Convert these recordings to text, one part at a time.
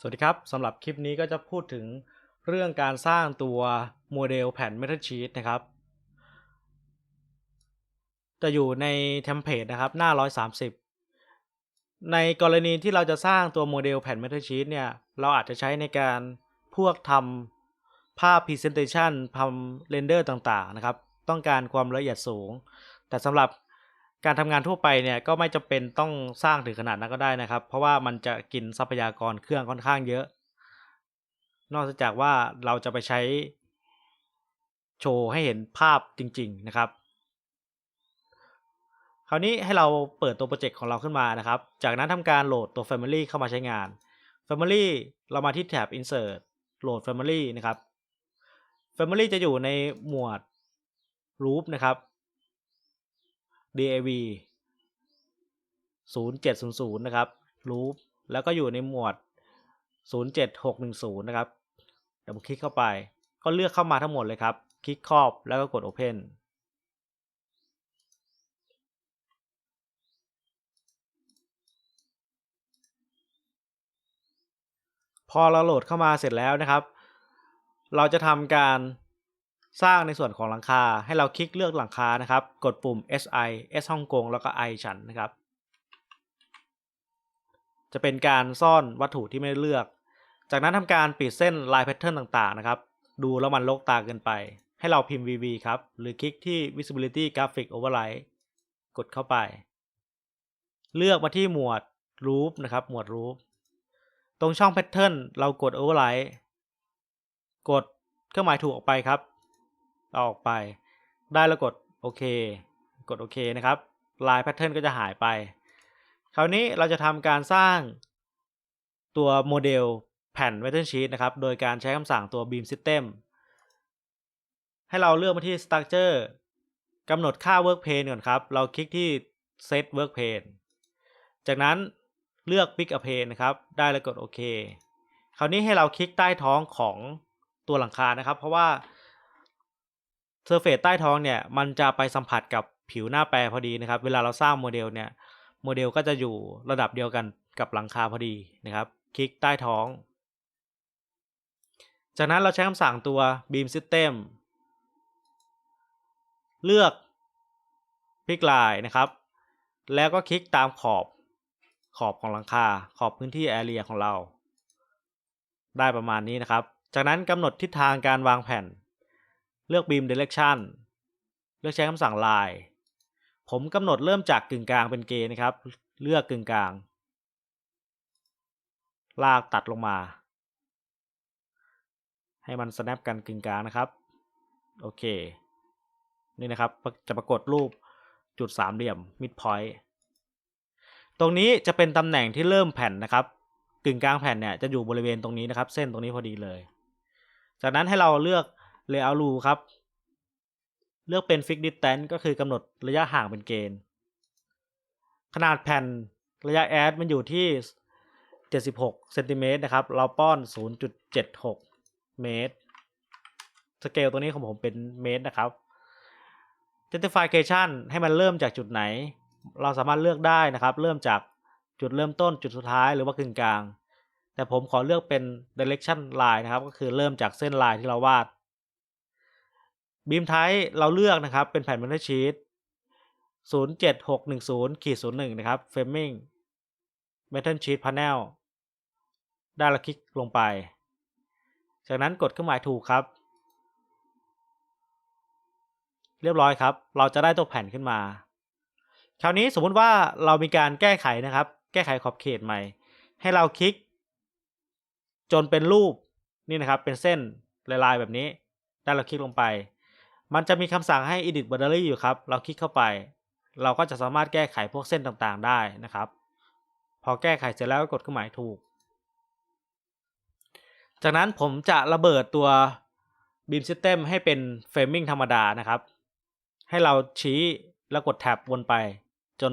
สวัสดีครับสำหรับคลิปนี้ก็จะพูดถึงเรื่องการสร้างตัวโมเดลแผ่น Metal Sheet นะครับ จะอยู่ในเทมเพลตนะครับหน้า 130 ในกรณีที่เราจะสร้างตัวโมเดลแผ่น Metal Sheet เนี่ย เราอาจจะใช้ในการพวกทำภาพ Presentation ทำเรนเดอร์ต่างๆนะครับ ต้องการความละเอียดสูง แต่สำหรับ การทำงานทั่วไปเนี่ยก็ไม่จำเป็นต้องสร้างถึงขนาดนั้นก็ได้นะครับ เพราะว่ามันจะกินทรัพยากรเครื่องค่อนข้างเยอะ นอกจากว่าเราจะไปใช้โชว์ให้เห็นภาพจริง ๆนะครับ คราวนี้ให้เราเปิดตัวโปรเจกต์ของเราขึ้นมานะครับ จากนั้นทำการโหลดตัว Family เข้ามาใช้งาน Family เรามาที่แถบ Insert โหลด Family นะครับ Family จะอยู่ในหมวด Group นะครับ DAV 0700 นะครับ Loop แล้วก็อยู่ในหมวด 07610 นะครับเดี๋ยวผมคลิกเข้าไป ก็เลือกเข้ามาทั้งหมดเลยครับ คลิกครอบแล้วก็กด Open พอเราโหลดเข้ามาเสร็จแล้วนะครับ เราจะทำการ สร้างในส่วนของหลังคาให้เราคลิกเลือกหลังคานะครับ กดปุ่ม SI S ฮ่องกงแล้วก็ I ฉันนะครับ จะเป็นการซ่อนวัตถุที่ไม่เลือก จากนั้นทำการปิดเส้นลายแพทเทิร์นต่างๆนะครับ ดูแล้วมันลกตาเกินไป ให้เราพิมพ์ VV ครับ หรือคลิกที่ Visibility Graphic Override กดเข้าไป เลือกมาที่หมวด Loop นะครับ หมวด Loop ตรงช่อง Pattern เรากด Override กดเครื่องหมายถูกออกไปครับ เอาออกไป ได้แล้วกดโอเค กดโอเคนะครับลายแพทเทิร์นก็จะหายไป คราวนี้เราจะทำการสร้างตัวโมเดลแผ่น Pattern Sheet นะครับ โดยการใช้คำสั่งตัว Beam System ให้เราเลือกมาที่ Structure กำหนดค่า Work Plane ก่อนครับ เราคลิกที่ Set Work Plane จากนั้นเลือก Pick a Plane นะครับ ได้แล้วกดโอเค คราวนี้ให้เราคลิกใต้ท้องของตัวหลังคานะครับ เพราะว่า เซอร์เฟซใต้ท้องเนี่ยมันจะไปสัมผัสกับผิวหน้าแปรพอดีนะครับ เวลาเราสร้างโมเดลเนี่ยโมเดลก็จะอยู่ระดับเดียวกันกับหลังคาพอดีนะครับ คลิกใต้ท้อง จากนั้นเราใช้คำสั่งตัว beam system เลือกพิกลายนะครับ แล้วก็คลิกตามขอบขอบของหลังคา ขอบพื้นที่ area ของเรา ได้ประมาณนี้นะครับ จากนั้นกำหนดทิศทางการวางแผ่น เลือก beam direction เลือกใช้คำสั่ง line ผมกำหนดเริ่มจากกึ่งกลางเป็นเกณฑ์นะครับ เลือกกึ่งกลาง ลากตัดลงมา ให้มัน snap กันกึ่งกลางนะครับ โอเค นี่นะครับจะปรากฏรูปจุดสามเหลี่ยม mid point ตรงนี้จะเป็นตำแหน่งที่เริ่มแผ่นนะครับ กึ่งกลางแผ่นเนี่ยจะอยู่บริเวณตรงนี้นะครับ เส้นตรงนี้พอดีเลย จากนั้นให้เราเลือก layout rule ครับ เลือกเป็น fix distance ก็คือกำหนดระยะห่างเป็นเกณฑ์ ขนาดแผ่นระยะ add มันอยู่ที่ 76เซนติเมตรนะครับ เราป้อน 0.76 เมตร สเกลตัวนี้ของผมเป็นเมตรนะครับ Justification ให้มันเริ่มจากจุดไหน เราสามารถเลือกได้นะครับ เริ่มจากจุดเริ่มต้นจุดสุดท้ายหรือว่ากึ่งกลาง แต่ผมขอเลือกเป็น direction line นะครับ ก็คือเริ่มจากเส้นลายที่เราวาด บีมไทป์เราเลือกนะครับ เป็นแผ่น Metal Sheet 07610ขีด01 นะครับ Framing Metal Sheet Panel ได้แล้วคลิกลงไป จากนั้นกดเครื่องหมายถูกครับ เรียบร้อยครับ เราจะได้ตัวแผ่นขึ้นมา คราวนี้สมมุติว่าเรามีการแก้ไขนะครับ แก้ไขขอบเขตใหม่ ให้เราคลิก จนเป็นรูปนี่นะครับ เป็นเส้นลายๆแบบนี้ได้เราคลิกลงไป มันจะมีคำสั่งให้ edit boundary อยู่ครับ เราคลิกเข้าไป เราก็จะสามารถแก้ไขพวกเส้นต่างๆได้นะครับ พอแก้ไขเสร็จแล้วก็กดเครื่องหมายถูก จากนั้นผมจะระเบิดตัว beam system ให้เป็น framing ธรรมดานะครับ ให้เราชี้แล้วกดแท็บวนไป จน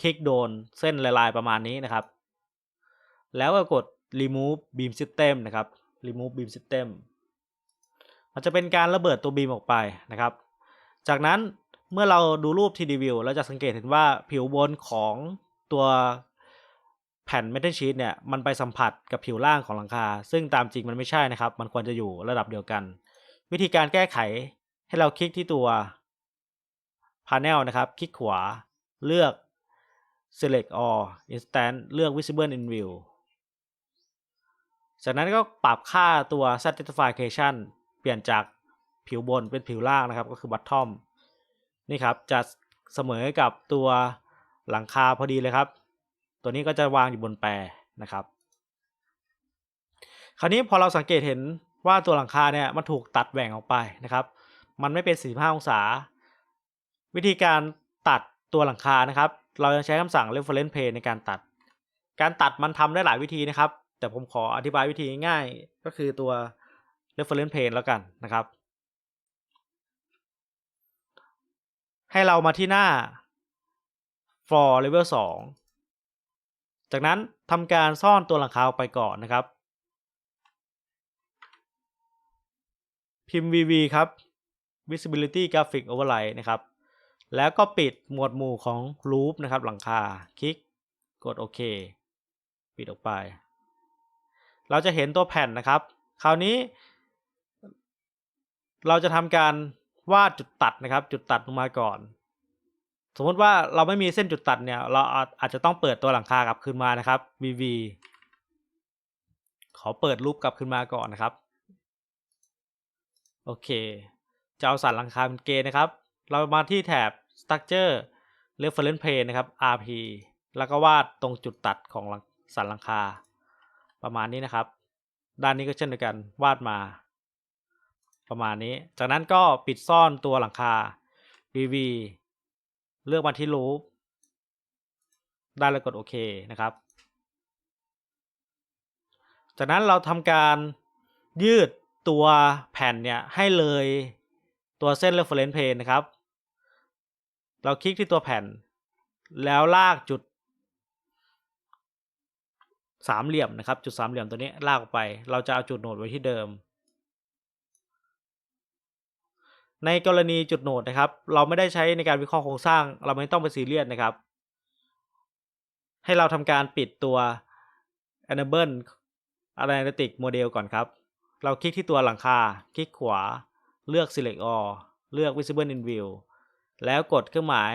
คลิกโดนเส้นลายๆประมาณนี้นะครับ แล้วก็กด remove beam system นะครับ remove beam system มันจะเป็นการระเบิดตัวบีมออกไปนะครับ จากนั้นเมื่อเราดูรูป 3D view เราจะสังเกตเห็นว่าผิวบนของตัวแผ่นเมทัลชีตเนี่ยมันไปสัมผัสกับผิวล่างของหลังคา ซึ่งตามจริงมันไม่ใช่นะครับ มันควรจะอยู่ระดับเดียวกัน วิธีการแก้ไขให้เราคลิกที่ตัว Panel นะครับ คลิกขวาเลือก Select All Instant เลือก Visible in View จากนั้นก็ปรับค่าตัว Satisfaction เปลี่ยนจากผิวบนเป็นผิวล่างนะครับก็คือ Bottom นี่ครับจะเสมอกับตัวหลังคาพอดีเลยครับ ตัวนี้ก็จะวางอยู่บนแปรนะครับ คราวนี้พอเราสังเกตเห็นว่าตัวหลังคาเนี่ยมันถูกตัดแหว่งออกไปนะครับ มันไม่เป็น 45 องศา วิธีการตัดตัวหลังคานะครับ เราจะใช้คำสั่ง reference plane ในการตัด การตัดมันทำได้หลายวิธีนะครับ แต่ผมขออธิบายวิธีง่ายๆก็คือตัว reference plane แล้วกันนะครับ ให้เรามาที่หน้า for level 2 จากนั้นทำการซ่อนตัวหลังคาออกไปก่อนนะครับ พิมพ์ VV ครับ visibility graphic overlay นะครับ แล้วก็ปิดหมวดหมู่ของ loop นะครับ หลังคา คลิก กดโอเค ปิดออกไป เราจะเห็นตัวแผ่นนะครับ คราวนี้ เราจะทำการวาดจุดตัดนะครับ จุดตัดลงมาก่อน สมมติว่าเราไม่มีเส้นจุดตัดเนี่ย เราอาจจะต้องเปิดตัวหลังคากลับคืนมานะครับ VV ขอเปิดรูปกลับขึ้นมาก่อนนะครับ โอเค จะเอาสันหลังคาเป็นเกณฑ์นะครับ เรามาที่แถบ structure reference plane นะครับ RP แล้วก็วาดตรงจุดตัดของสันหลังคา ประมาณนี้นะครับ ด้านนี้ก็เช่นเดียวกันวาดมา ประมาณนี้ จากนั้นก็ปิดซ่อนตัวหลังคา VV เลือกมาที่ loop ได้แล้วกดโอเคนะครับ จากนั้นเราทำการยืดตัวแผ่นเนี่ยให้เลยตัวเส้น reference plane นะครับ เราคลิกที่ตัวแผ่น แล้วลากจุดสามเหลี่ยมนะครับ จุดสามเหลี่ยมตัวนี้ลากออกไป เราจะเอาจุดโหนดไว้ที่เดิม ในกรณีจุดโหนดนะครับ เราไม่ได้ใช้ในการวิเคราะห์โครงสร้าง เราไม่ต้องไปซีเรียสนะครับ ให้เราทำการปิดตัว enable analytic model ก่อนครับ เราคลิกที่ตัวหลังคา คลิกขวา เลือก select all เลือก visible in view แล้วกดเครื่องหมาย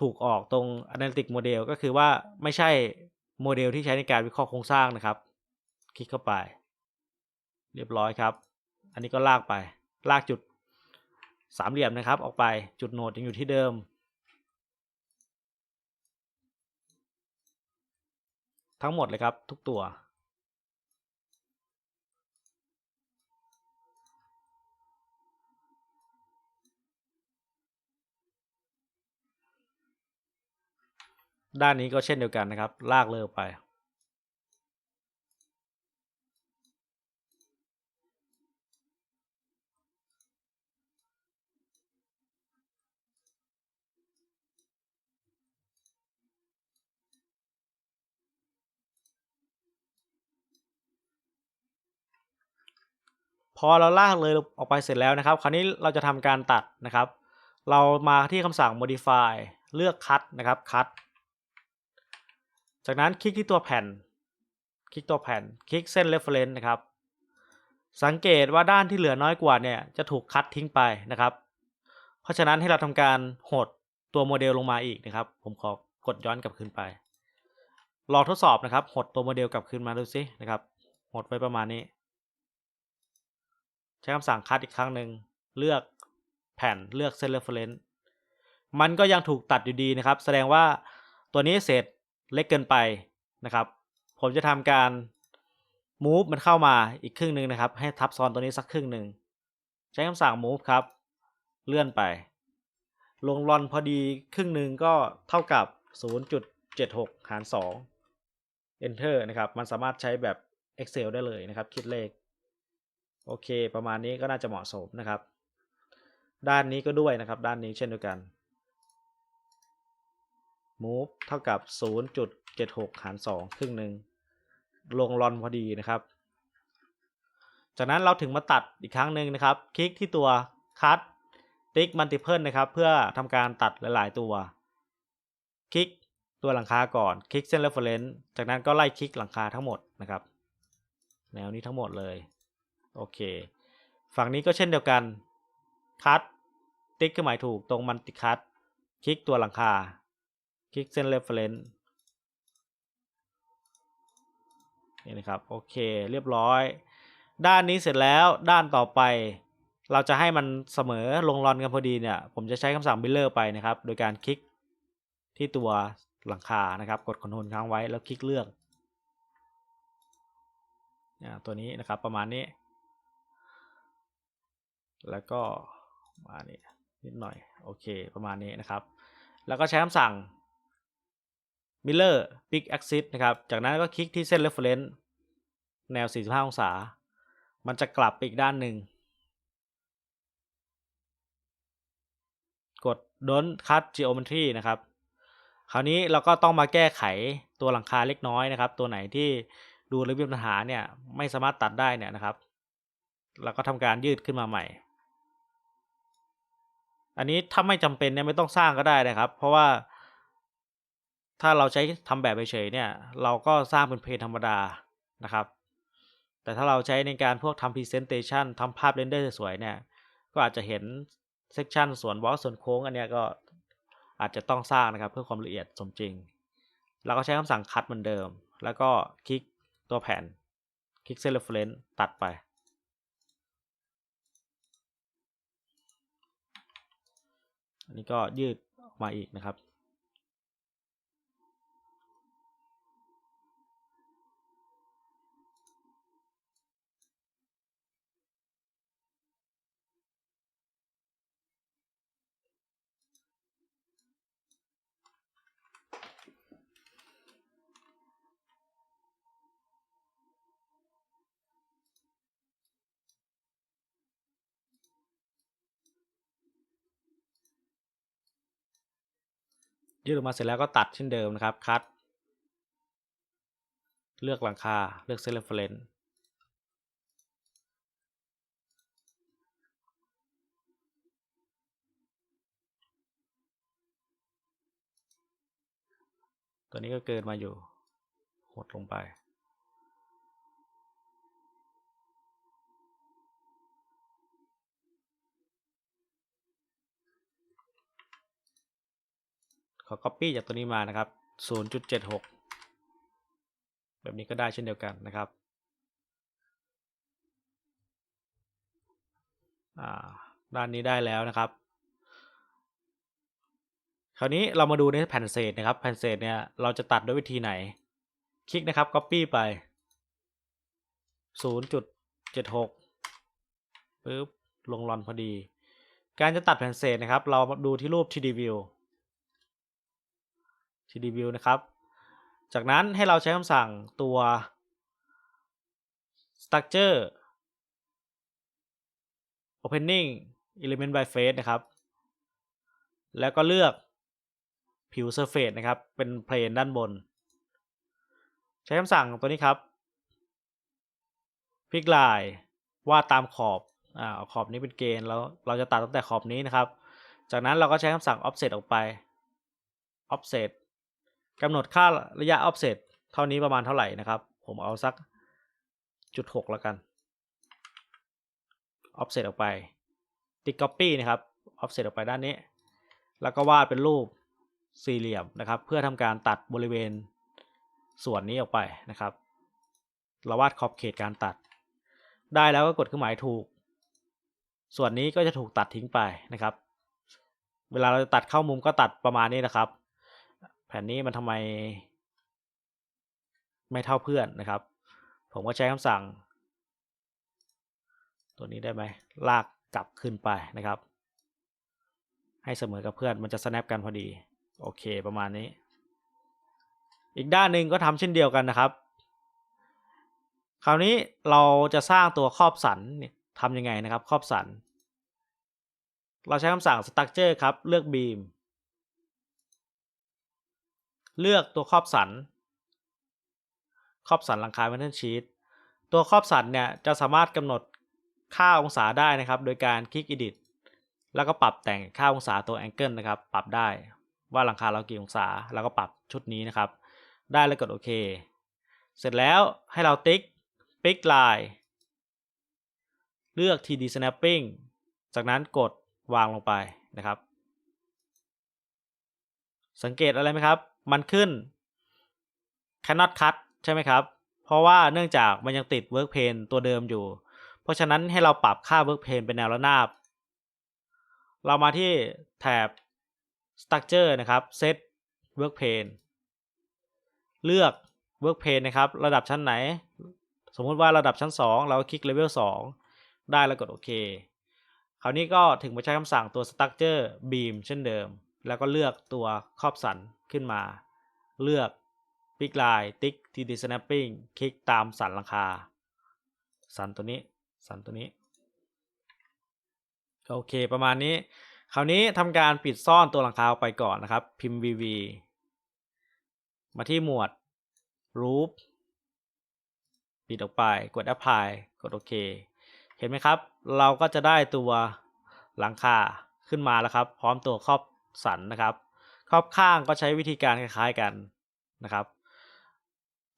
ถูกออกตรง analytic model ก็คือว่าไม่ใช่โมเดลที่ใช้ในการวิเคราะห์โครงสร้างนะครับ คลิกเข้าไป เรียบร้อยครับ อันนี้ก็ลากไป ลากจุด สามเหลี่ยมนะครับออกไปจุดโหนดยังอยู่ที่เดิม ทั้งหมดเลยครับทุกตัวด้านนี้ก็เช่นเดียวกันนะครับ ลากเลิกไป พอเราลากเลยออกไปเสร็จแล้วนะครับ คราวนี้เราจะทำการตัดนะครับ เรามาที่คำสั่ง modify เลือก cut นะครับ cut จากนั้นคลิกที่ตัวแผ่น คลิกตัวแผ่น คลิกเส้น reference นะครับ สังเกตว่าด้านที่เหลือน้อยกว่าเนี่ยจะถูกคัดทิ้งไปนะครับ เพราะฉะนั้นให้เราทำการหดตัวโมเดลลงมาอีกนะครับ ผมขอกดย้อนกลับคืนไป ลองทดสอบนะครับ หดตัวโมเดลกลับคืนมาดูซินะครับ หดไว้ประมาณนี้ ใช้คำสั่งคัดอีกครั้งหนึ่งเลือกแผ่นเลือกเส้น reference มันก็ยังถูกตัดอยู่ดีนะครับ แสดงว่าตัวนี้เศษเล็กเกินไปนะครับ ผมจะทำการ move มันเข้ามาอีกครึ่งหนึ่งนะครับ ให้ทับซ้อนตัวนี้สักครึ่งหนึ่งใช้คำสั่ง move ครับ เลื่อนไป ลงรอนพอดีครึ่งหนึ่งก็เท่ากับ 0.76 หาร 2 enter นะครับ มันสามารถใช้แบบ excel ได้เลยนะครับ คิดเลข โอเค ประมาณนี้ก็น่าจะเหมาะสมนะครับ ด้านนี้ก็ด้วยนะครับ ด้านนี้เช่นเดียวกัน move เท่ากับ 0.76 หาร 2 ครึ่งหนึ่งลงรอนพอดีนะครับ จากนั้นเราถึงมาตัดอีกครั้งหนึ่งนะครับ คลิกที่ตัว cut ติ๊ก multiple นะครับ เพื่อทำการตัดหลาย ๆ ตัว คลิกตัวหลังคาก่อน คลิกเส้น reference จากนั้นก็ไล่คลิกหลังคาทั้งหมดนะครับ แนวนี้ทั้งหมดเลย โอเค ฝั่งนี้ก็เช่นเดียวกันคัดติ๊กคือหมายถูกตรงมันติคัดคลิกตัวหลังคา คลิกเส้น reference นี่นะครับ โอเค เรียบร้อย ด้านนี้เสร็จแล้วด้านต่อไป เราจะให้มันเสมอลงรอนกันพอดีเนี่ย ผมจะใช้คำสั่ง Miller ไปนะครับ โดยการคลิกที่ตัวหลังคานะครับ กด Ctrl ค้างไว้แล้วคลิกเลือกอตัวนี้นะครับประมาณนี้ แล้วก็มาเนี่นิดหน่อยโอเคประมาณนี้นะครับ แล้วก็ใช้คำสั่ง Miller Big Axis นะครับ จากนั้นก็คลิกที่เส้น Reference แนว 45 องศา มันจะกลับไปอีกด้านหนึ่ง กด Don't Cut Geometry นะครับ คราวนี้เราก็ต้องมาแก้ไขตัวหลังคาเล็กน้อยนะครับ ตัวไหนที่ดูแล้วมีปัญหาเนี่ย ไม่สามารถตัดได้เนี่ยนะครับ เราก็ทำการยืดขึ้นมาใหม่ อันนี้ถ้าไม่จำเป็นเนี่ยไม่ต้องสร้างก็ได้นะครับ เพราะว่า ถ้าเราใช้ทำแบบเฉยเนี่ย เราก็สร้างเป็นเพลงธรรมดานะครับ แต่ถ้าเราใช้ในการพวกทำ Presentation ทำภาพเรนเดอร์สวยๆเนี่ย ก็อาจจะเห็นเซกชันส่วนบล็อกส่วนโค้งอันเนี้ยก็อาจจะต้องสร้างนะครับเพื่อความละเอียดสมจริง เราก็ใช้คำสั่งคัดเหมือนเดิม แล้วก็คลิกตัวแผ่นคลิกเส้น reference ตัดไป อันนี้ก็ยืดออกมาอีกนะครับ ยืดออกมาเสร็จแล้วก็ตัดเช่นเดิมนะครับคัดเลือกหลังคาเลือกเซเลฟเฟลนตัวนี้ก็เกินมาอยู่หดลงไป ขอ copy จากตัวนี้มานะครับ 0.76 แบบนี้ก็ได้เช่นเดียวกันนะครับอ่าด้านนี้ได้แล้วนะครับ คราวนี้เรามาดูในแผ่นเศษนะครับ แผ่นเศษเนี่ยเราจะตัดด้วยวิธีไหน คลิกนะครับ copy ไป 0.76ปึ๊บลงรอนพอดี การจะตัดแผ่นเศษนะครับ เรามาดูที่รูป 3D view 3D view นะครับ จากนั้นให้เราใช้คำสั่งตัว structure opening element by face นะครับ แล้วก็เลือกผิว surface นะครับ เป็น plane ด้านบน ใช้คำสั่งตัวนี้ครับพลิกลายวาดตามขอบอ่าขอบนี้เป็นเกณฑ์แล้วเราจะตัดตั้งแต่ขอบนี้นะครับ จากนั้นเราก็ใช้คำสั่ง offset ออกไป offset กำหนดค่าระยะ offset เท่านี้ประมาณเท่าไหร่นะครับ ผมเอาสักจุดหกแล้วกัน offset ออกไป ติด copy นะครับ offset ออกไปด้านนี้ แล้วก็วาดเป็นรูปสี่เหลี่ยมนะครับ เพื่อทำการตัดบริเวณส่วนนี้ออกไปนะครับ เราวาดขอบเขตการตัด ได้แล้วก็กดเครื่องหมายถูก ส่วนนี้ก็จะถูกตัดทิ้งไปนะครับ เวลาเราจะตัดเข้ามุมก็ตัดประมาณนี้นะครับ แผ่นนี้มันทำไมไม่เท่าเพื่อนนะครับ ผมก็ใช้คำสั่ง ตัวนี้ได้ไหมลากกลับขึ้นไปนะครับ ให้เสมอกับเพื่อนมันจะ snap กันพอดี โอเคประมาณนี้ อีกด้านหนึ่งก็ทำเช่นเดียวกันนะครับ คราวนี้เราจะสร้างตัวครอบสันเนี่ยทำยังไงนะครับ ครอบสัน เราใช้คำสั่ง structure ครับ เลือก beam เลือกตัวครอบสัน ครอบสันหลังคา metal sheet ตัวครอบสันเนี่ยจะสามารถกำหนดค่าองศาได้นะครับ โดยการคลิก edit แล้วก็ปรับแต่งค่าองศาตัว angle นะครับ ปรับได้ว่าหลังคาเรากี่องศาเราก็ปรับชุดนี้นะครับ ได้แล้วกดโอเค เสร็จแล้วให้เราติ๊กปิกไลน์เลือก TD snapping จากนั้นกดวางลงไปนะครับ สังเกตอะไรไหมครับ มันขึ้น cannot cut ใช่ไหมครับ เพราะว่าเนื่องจากมันยังติด work pane ตัวเดิมอยู่ เพราะฉะนั้นให้เราปรับค่า work pane เป็นแนวระนาบ เรามาที่แถบ structure นะครับ set work pane เลือก work pane นะครับ ระดับชั้นไหน สมมุติว่าระดับชั้น 2 เราคลิก level 2 ได้แล้วกดโอเคคราวนี้ก็ถึงมาใช้คำสั่งตัว structure beam เช่นเดิม แล้วก็เลือกตัวครอบสัน ขึ้นมา เลือก pick line ติ๊ก TD snapping คลิกตามสันหลังคา สันตัวนี้ สันตัวนี้โอเคประมาณนี้ คราวนี้ทำการปิดซ่อนตัวหลังคาไปก่อนนะครับ พิมพ์ vv มาที่หมวด roof ปิดออกไปกด apply กดโอเค เห็นไหมครับ เราก็จะได้ตัวหลังคาขึ้นมาแล้วครับ พร้อมตัวครอบสันนะครับ รอบข้างก็ใช้วิธีการคล้ายๆกันนะครับ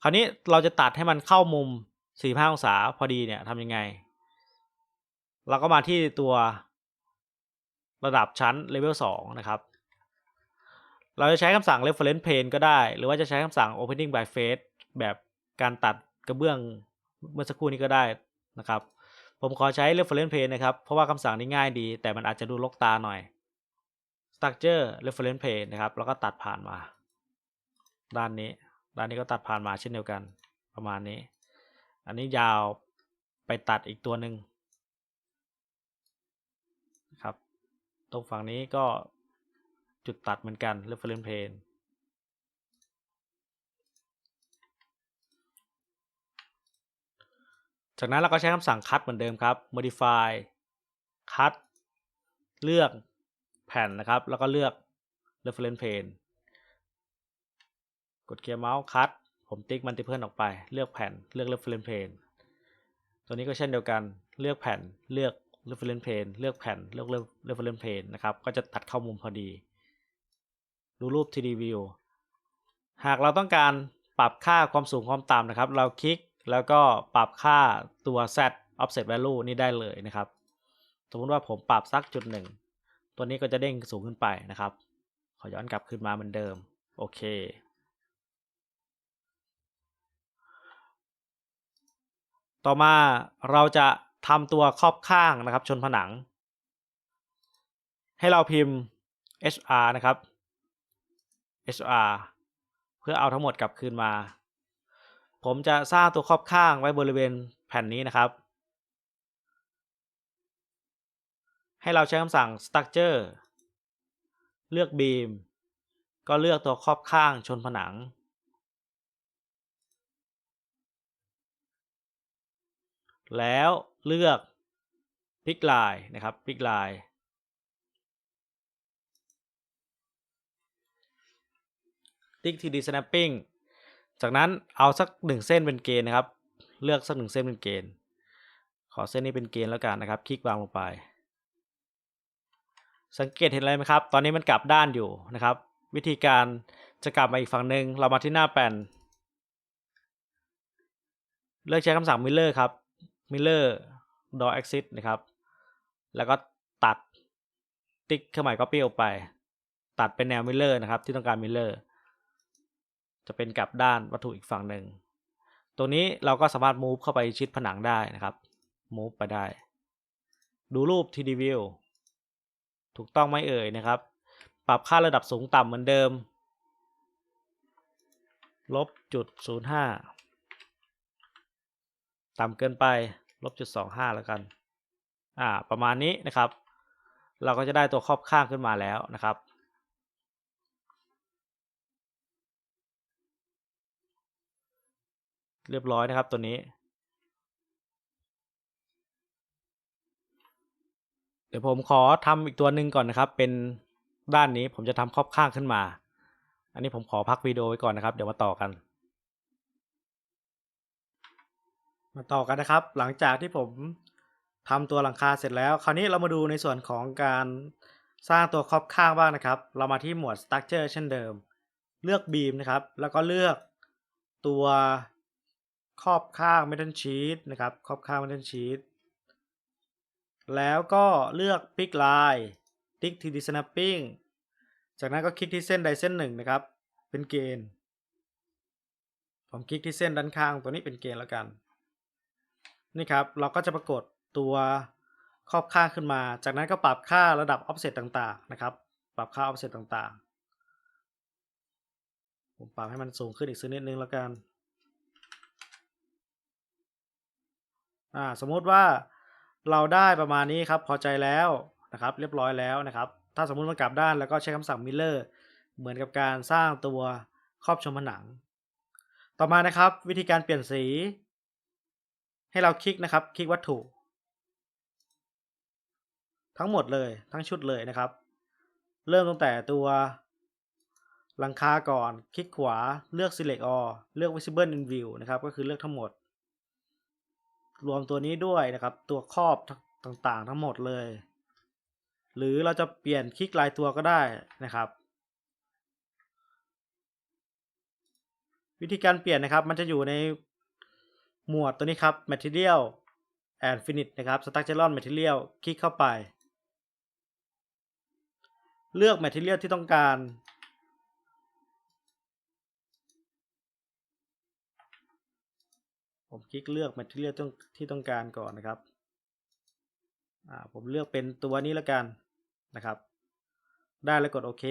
คราวนี้เราจะตัดให้มันเข้ามุม 45 องศาพอดีเนี่ยทำยังไง เราก็มาที่ตัวระดับชั้น level 2นะครับ เราจะใช้คำสั่ง reference pane ก็ได้ หรือว่าจะใช้คำสั่ง opening by face แบบการตัดกระเบื้องเมื่อสักครู่นี้ก็ได้นะครับ ผมขอใช้ reference pane นะครับ เพราะว่าคำสั่งนี้ง่ายดี แต่มันอาจจะดูลกตาหน่อย structure reference pane นะครับ แล้วก็ตัดผ่านมา ด้านนี้ ด้านนี้ก็ตัดผ่านมาเช่นเดียวกัน ประมาณนี้ อันนี้ยาวไปตัดอีกตัวหนึ่งครับ ตรงฝั่งนี้ก็จุดตัดเหมือนกัน reference pane จากนั้นเราก็ใช้คำสั่ง cut เหมือนเดิมครับ modify cut เลือก แผ่นนะครับ แล้วก็เลือก reference plane กดเคลียร์เมาส์ cut ผมติ๊กมันติเพิลออกไป เลือกแผ่น เลือก reference plane ตัวนี้ก็เช่นเดียวกัน เลือกแผ่น เลือก reference plane เลือกแผ่น เลือก reference plane นะครับ ก็จะตัดเข้ามุมพอดี ดูรูป 3D view หากเราต้องการปรับค่าความสูงความต่ำนะครับ เราคลิกแล้วก็ปรับค่าตัว z offset value นี่ได้เลยนะครับ สมมติว่าผมปรับสักจุดหนึ่ง ตัวนี้ก็จะเด้งสูงขึ้นไปนะครับ ขอย้อนกลับขึ้นมาเหมือนเดิม โอเค ต่อมาเราจะทำตัวครอบข้างนะครับ ชนผนัง ให้เราพิมพ์ hr นะครับ hr เพื่อเอาทั้งหมดกลับคืนมา ผมจะสร้างตัวครอบข้างไว้บริเวณแผ่นนี้นะครับ ให้เราใช้คำสั่ง structure เลือก beam ก็เลือกตัวครอบข้างชนผนัง แล้วเลือก pick line นะครับ pick line ติ๊ก TD snapping จากนั้นเอาสักหนึ่งเส้นเป็นเกณฑ์นะครับ เลือกสักหนึ่งเส้นเป็นเกณฑ์ ขอเส้นนี้เป็นเกณฑ์แล้วกันนะครับ คลิกวางลงไป สังเกตเห็นอะไรไหมครับ ตอนนี้มันกลับด้านอยู่นะครับ วิธีการจะกลับมาอีกฝั่งหนึ่งเรามาที่หน้าแปนเลือกใช้คำสั่ง Miller ครับ Miller Door Axis นะครับ แล้วก็ตัดติ๊กเครื่องหมาย Copy ออกไป ตัดเป็นแนว Miller นะครับ ที่ต้องการ Miller จะเป็นกลับด้านวัตถุอีกฝั่งหนึ่งตรงนี้เราก็สามารถ move เข้าไปชิดผนังได้นะครับ move ไปได้ ดูรูป 3D view ถูกต้องไหมเอ่ยนะครับ ปรับค่าระดับสูงต่ำเหมือนเดิม ลบจุดศูนย์ห้าต่ำเกินไป ลบจุดสองห้าแล้วกัน อ่า ประมาณนี้นะครับ เราก็จะได้ตัวครอบข้างขึ้นมาแล้วนะครับเรียบร้อยนะครับตัวนี้ เดี๋ยวผมขอทำอีกตัวหนึ่งก่อนนะครับ เป็นด้านนี้ผมจะทำครอบข้างขึ้นมา อันนี้ผมขอพักวิดีโอไว้ก่อนนะครับ เดี๋ยวมาต่อกัน มาต่อกันนะครับ หลังจากที่ผมทำตัวหลังคาเสร็จแล้ว คราวนี้เรามาดูในส่วนของการสร้างตัวครอบข้างบ้างนะครับ เรามาที่หมวด structure เช่นเดิม เลือก beam นะครับ แล้วก็เลือกตัวครอบข้าง metal sheet นะครับ ครอบข้าง metal sheet แล้วก็เลือก pick line tick 3D snapping จากนั้นก็คลิกที่เส้นใดเส้นหนึ่งนะครับ เป็นเกณฑ์ ผมคลิกที่เส้นด้านข้างตัวนี้เป็นเกณฑ์แล้วกัน นี่ครับ เราก็จะปรากฏตัวครอบข้าขึ้นมา จากนั้นก็ปรับค่าระดับ offset ต่างๆ นะครับ ปรับค่า offset ต่างๆ ผมปรับให้มันสูงขึ้นอีกสักนิดนึงแล้วกัน อ่า สมมติว่า เราได้ประมาณนี้ครับพอใจแล้วนะครับเรียบร้อยแล้วนะครับ ถ้าสมมุติมันกลับด้านแล้วก็ใช้คำสั่ง mirror เหมือนกับการสร้างตัวครอบชมผนัง ต่อมานะครับ วิธีการเปลี่ยนสี ให้เราคลิกนะครับคลิกวัตถุ ทั้งหมดเลยทั้งชุดเลยนะครับ เริ่มตั้งแต่ตัวหลังคาก่อน คลิกขวาเลือก select all เลือก visible in view นะครับ ก็คือเลือกทั้งหมด รวมตัวนี้ด้วยนะครับ ตัวครอบต่างๆ ทั้งหมดเลย หรือเราจะเปลี่ยนคลิกลายตัวก็ได้นะครับ วิธีการเปลี่ยนนะครับ มันจะอยู่ในหมวดตัวนี้ครับ material and finish นะครับ structural material คลิกเข้าไป เลือก material ที่ต้องการ ผมคลิกเลือก material ต้องที่ต้องการก่อนนะครับผมเลือกเป็นตัวนี้แล้วกันนะครับ ได้แล้วกดโอเค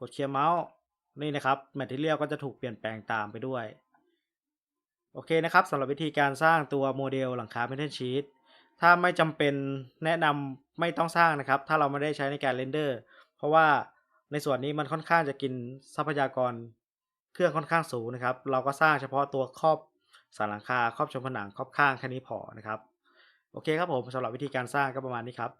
กดเคลียร์เมาส์นี่นะครับ material ก็จะถูกเปลี่ยนแปลงตามไปด้วย โอเคนะครับสำหรับวิธีการสร้างตัวโมเดลหลังคา metal sheet ถ้าไม่จำเป็นแนะนำไม่ต้องสร้างนะครับ ถ้าเราไม่ได้ใช้ในการเรนเดอร์ เพราะว่าในส่วนนี้มันค่อนข้างจะกินทรัพยากร เครื่องค่อนข้างสูงนะครับ เราก็สร้างเฉพาะตัวครอบสันหลังคาครอบชมผนังครอบข้างแค่นี้พอนะครับ โอเคครับผมสำหรับวิธีการสร้างก็ประมาณนี้ครับ